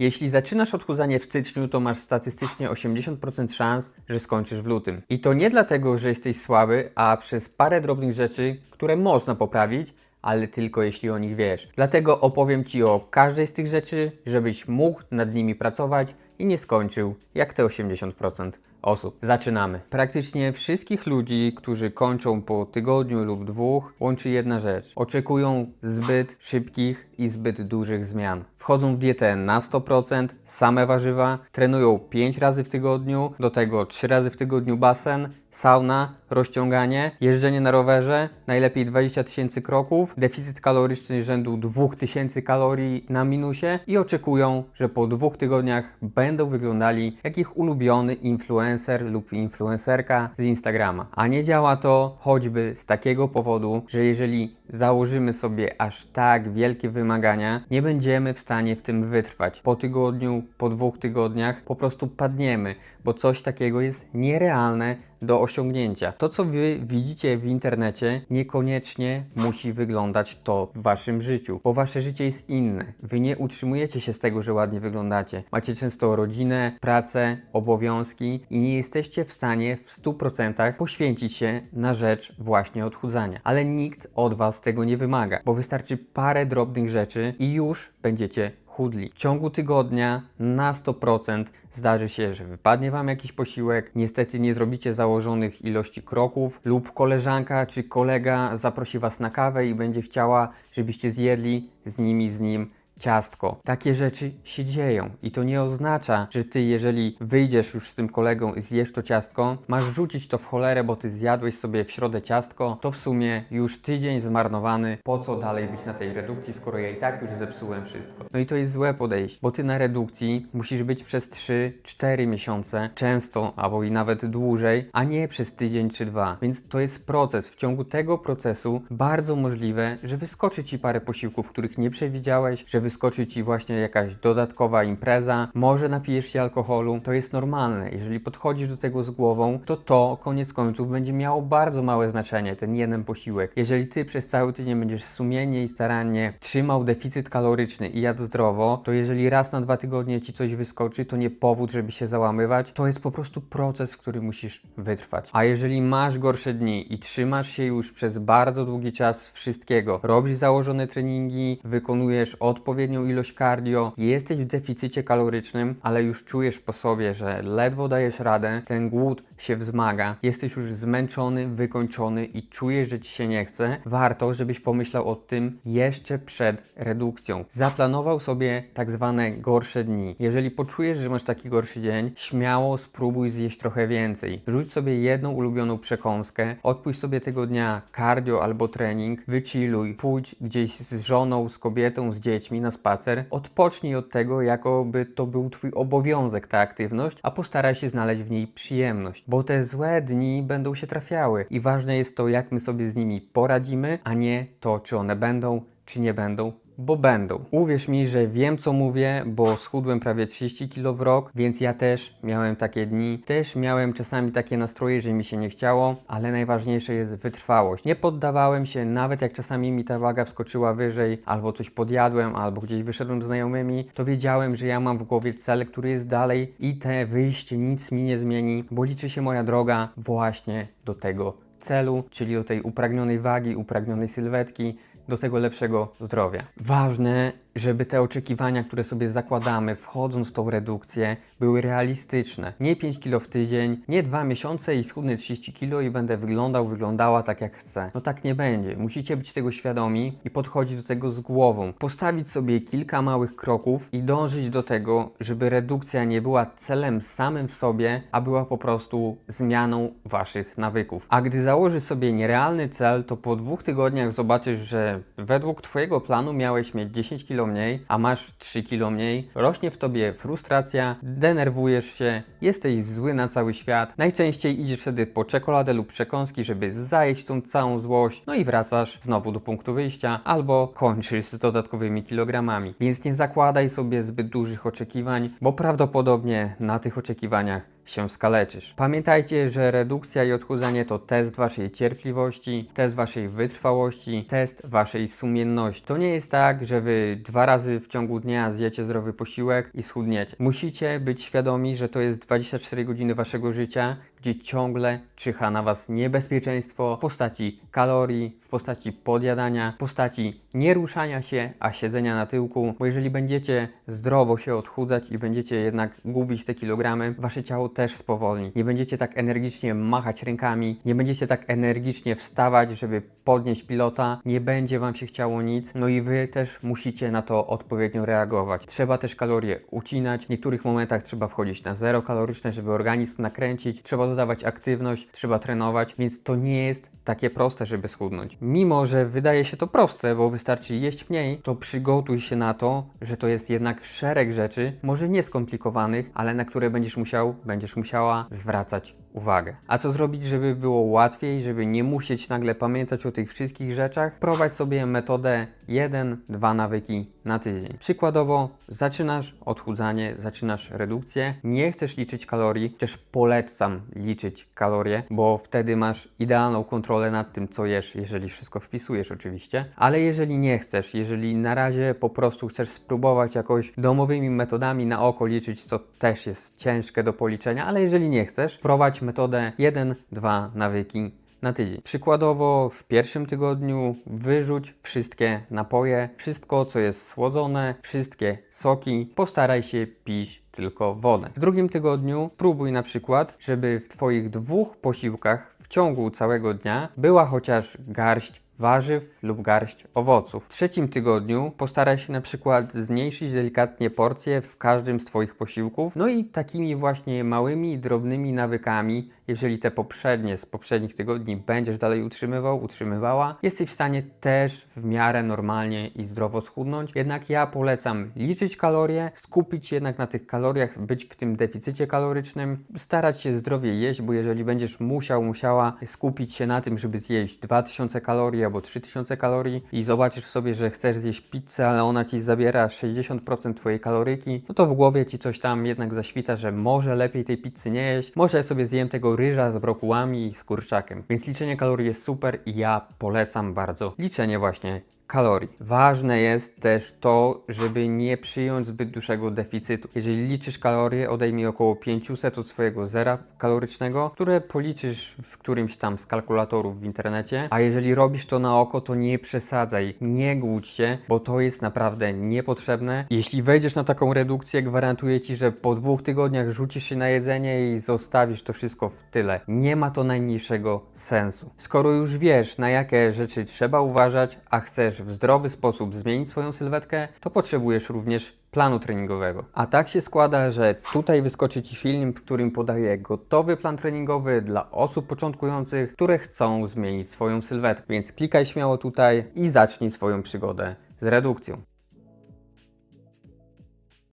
Jeśli zaczynasz odchudzanie w styczniu, to masz statystycznie 80% szans, że skończysz w lutym. I to nie dlatego, że jesteś słaby, a przez parę drobnych rzeczy, które można poprawić, ale tylko jeśli o nich wiesz. Dlatego opowiem Ci o każdej z tych rzeczy, żebyś mógł nad nimi pracować i nie skończył jak te 80% osób. Zaczynamy. Praktycznie wszystkich ludzi, którzy kończą po tygodniu lub dwóch, łączy jedna rzecz. Oczekują zbyt szybkich i zbyt dużych zmian. Wchodzą w dietę na 100%, same warzywa, trenują 5 razy w tygodniu, do tego 3 razy w tygodniu basen, sauna, rozciąganie, jeżdżenie na rowerze, najlepiej 20 tysięcy kroków, deficyt kaloryczny rzędu 2000 kalorii na minusie i oczekują, że po dwóch tygodniach będą wyglądali jak ich ulubiony influencer lub influencerka z Instagrama. A nie działa to choćby z takiego powodu, że jeżeli założymy sobie aż tak wielkie wymagania, nie będziemy w stanie w tym wytrwać. Po tygodniu, po dwóch tygodniach po prostu padniemy, bo coś takiego jest nierealne do osiągnięcia. To, co Wy widzicie w internecie, niekoniecznie musi wyglądać to w Waszym życiu, bo Wasze życie jest inne. Wy nie utrzymujecie się z tego, że ładnie wyglądacie. Macie często rodzinę, pracę, obowiązki i nie jesteście w stanie w 100% poświęcić się na rzecz właśnie odchudzania. Ale nikt od Was tego nie wymaga, bo wystarczy parę drobnych rzeczy i już będziecie chudli. W ciągu tygodnia na 100% zdarzy się, że wypadnie Wam jakiś posiłek, niestety nie zrobicie założonych ilości kroków lub koleżanka czy kolega zaprosi Was na kawę i będzie chciała, żebyście zjedli z nimi, z nim ciastko. Takie rzeczy się dzieją i to nie oznacza, że ty, jeżeli wyjdziesz już z tym kolegą i zjesz to ciastko, masz rzucić to w cholerę, bo ty zjadłeś sobie w środę ciastko, to w sumie już tydzień zmarnowany. Po co dalej być na tej redukcji, skoro ja i tak już zepsułem wszystko? No i to jest złe podejście, bo ty na redukcji musisz być przez 3-4 miesiące, często albo i nawet dłużej, a nie przez tydzień czy dwa. Więc to jest proces. W ciągu tego procesu bardzo możliwe, że wyskoczy ci parę posiłków, których nie przewidziałeś, że wyskoczy ci właśnie jakaś dodatkowa impreza, może napijesz się alkoholu, to jest normalne. Jeżeli podchodzisz do tego z głową, to to koniec końców będzie miało bardzo małe znaczenie, ten jeden posiłek. Jeżeli ty przez cały tydzień będziesz sumiennie i starannie trzymał deficyt kaloryczny i jadł zdrowo, to jeżeli raz na dwa tygodnie ci coś wyskoczy, to nie powód, żeby się załamywać, to jest po prostu proces, który musisz wytrwać. A jeżeli masz gorsze dni i trzymasz się już przez bardzo długi czas wszystkiego, robisz założone treningi, wykonujesz odpowiednią ilość cardio, jesteś w deficycie kalorycznym, ale już czujesz po sobie, że ledwo dajesz radę, ten głód się wzmaga, jesteś już zmęczony, wykończony i czujesz, że ci się nie chce, warto, żebyś pomyślał o tym jeszcze przed redukcją. Zaplanował sobie tak zwane gorsze dni. Jeżeli poczujesz, że masz taki gorszy dzień, śmiało spróbuj zjeść trochę więcej. Rzuć sobie jedną ulubioną przekąskę, odpuść sobie tego dnia cardio albo trening, wychilluj, pójdź gdzieś z żoną, z kobietą, z dziećmi na spacer, odpocznij od tego, jakoby to był Twój obowiązek, ta aktywność, a postaraj się znaleźć w niej przyjemność, bo te złe dni będą się trafiały i ważne jest to, jak my sobie z nimi poradzimy, a nie to, czy one będą, czy nie będą bo będą. Uwierz mi, że wiem co mówię, bo schudłem prawie 30 kg w rok, więc ja też miałem takie dni. Też miałem czasami takie nastroje, że mi się nie chciało, ale najważniejsze jest wytrwałość. Nie poddawałem się, nawet jak czasami mi ta waga wskoczyła wyżej, albo coś podjadłem, albo gdzieś wyszedłem z znajomymi, to wiedziałem, że ja mam w głowie cel, który jest dalej i te wyjście nic mi nie zmieni, bo liczy się moja droga właśnie do tego celu, czyli do tej upragnionej wagi, upragnionej sylwetki, do tego lepszego zdrowia. Ważne, żeby te oczekiwania, które sobie zakładamy, wchodząc w tą redukcję, były realistyczne. Nie 5 kg w tydzień, nie 2 miesiące i schudnę 30 kg i będę wyglądał, wyglądała tak jak chcę. No tak nie będzie. Musicie być tego świadomi i podchodzić do tego z głową. Postawić sobie kilka małych kroków i dążyć do tego, żeby redukcja nie była celem samym w sobie, a była po prostu zmianą waszych nawyków. A gdy założysz sobie nierealny cel, to po dwóch tygodniach zobaczysz, że według twojego planu miałeś mieć 10 kg mniej, a masz 3 kg mniej. Rośnie w tobie frustracja, denerwujesz się, jesteś zły na cały świat. Najczęściej idziesz wtedy po czekoladę lub przekąski, żeby zajeść tą całą złość, no i wracasz znowu do punktu wyjścia, albo kończysz z dodatkowymi kilogramami. Więc nie zakładaj sobie zbyt dużych oczekiwań, bo prawdopodobnie na tych oczekiwaniach się skaleczysz. Pamiętajcie, że redukcja i odchudzanie to test waszej cierpliwości, test waszej wytrwałości, test waszej sumienności. To nie jest tak, że wy dwa razy w ciągu dnia zjecie zdrowy posiłek i schudniecie. Musicie być świadomi, że to jest 24 godziny waszego życia, gdzie ciągle czyha na was niebezpieczeństwo w postaci kalorii, w postaci podjadania, w postaci nieruszania się, a siedzenia na tyłku, bo jeżeli będziecie zdrowo się odchudzać i będziecie jednak gubić te kilogramy, wasze ciało też spowolni. Nie będziecie tak energicznie machać rękami, nie będziecie tak energicznie wstawać, żeby podnieść pilota, nie będzie wam się chciało nic, no i wy też musicie na to odpowiednio reagować. Trzeba też kalorie ucinać, w niektórych momentach trzeba wchodzić na zero kaloryczne, żeby organizm nakręcić, trzeba dodawać aktywność, trzeba trenować, więc to nie jest takie proste, żeby schudnąć. Mimo, że wydaje się to proste, bo wystarczy jeść mniej, to przygotuj się na to, że to jest jednak szereg rzeczy, może nie skomplikowanych, ale na które będziesz musiał, będziesz musiała zwracać uwagę. A co zrobić, żeby było łatwiej, żeby nie musieć nagle pamiętać o tych wszystkich rzeczach? Prowadź sobie metodę 1-2 nawyki na tydzień. Przykładowo, zaczynasz odchudzanie, zaczynasz redukcję, nie chcesz liczyć kalorii, też polecam liczyć kalorie, bo wtedy masz idealną kontrolę nad tym, co jesz, jeżeli wszystko wpisujesz oczywiście. Ale jeżeli nie chcesz, jeżeli na razie po prostu chcesz spróbować jakoś domowymi metodami na oko liczyć, co też jest ciężkie do policzenia, ale jeżeli nie chcesz, prowadź metodę 1-2 nawyki na tydzień. Przykładowo w pierwszym tygodniu wyrzuć wszystkie napoje, wszystko co jest słodzone, wszystkie soki, postaraj się pić tylko wodę. W drugim tygodniu próbuj na przykład, żeby w Twoich dwóch posiłkach w ciągu całego dnia była chociaż garść warzyw lub garść owoców. W trzecim tygodniu postaraj się na przykład zmniejszyć delikatnie porcje w każdym z Twoich posiłków. No i takimi właśnie małymi, drobnymi nawykami, jeżeli te poprzednie z poprzednich tygodni będziesz dalej utrzymywał, utrzymywała, jesteś w stanie też w miarę normalnie i zdrowo schudnąć. Jednak ja polecam liczyć kalorie, skupić się jednak na tych kaloriach, być w tym deficycie kalorycznym, starać się zdrowie jeść, bo jeżeli będziesz musiał, musiała skupić się na tym, żeby zjeść 2000 kalorii albo 3000 kalorii i zobaczysz sobie, że chcesz zjeść pizzę, ale ona ci zabiera 60% twojej kaloryki, no to w głowie ci coś tam jednak zaświta, że może lepiej tej pizzy nie jeść, może sobie zjem tego ryża z brokułami i z kurczakiem. Więc liczenie kalorii jest super i ja polecam bardzo liczenie właśnie kalorii. Ważne jest też to, żeby nie przyjąć zbyt dużego deficytu. Jeżeli liczysz kalorie, odejmij około 500 od swojego zera kalorycznego, które policzysz w którymś tam z kalkulatorów w internecie. A jeżeli robisz to na oko, to nie przesadzaj, nie głódź się, bo to jest naprawdę niepotrzebne. Jeśli wejdziesz na taką redukcję, gwarantuję Ci, że po dwóch tygodniach rzucisz się na jedzenie i zostawisz to wszystko w tyle. Nie ma to najmniejszego sensu. Skoro już wiesz, na jakie rzeczy trzeba uważać, a w zdrowy sposób zmienić swoją sylwetkę, to potrzebujesz również planu treningowego. A tak się składa, że tutaj wyskoczy Ci film, w którym podaję gotowy plan treningowy dla osób początkujących, które chcą zmienić swoją sylwetkę. Więc klikaj śmiało tutaj i zacznij swoją przygodę z redukcją.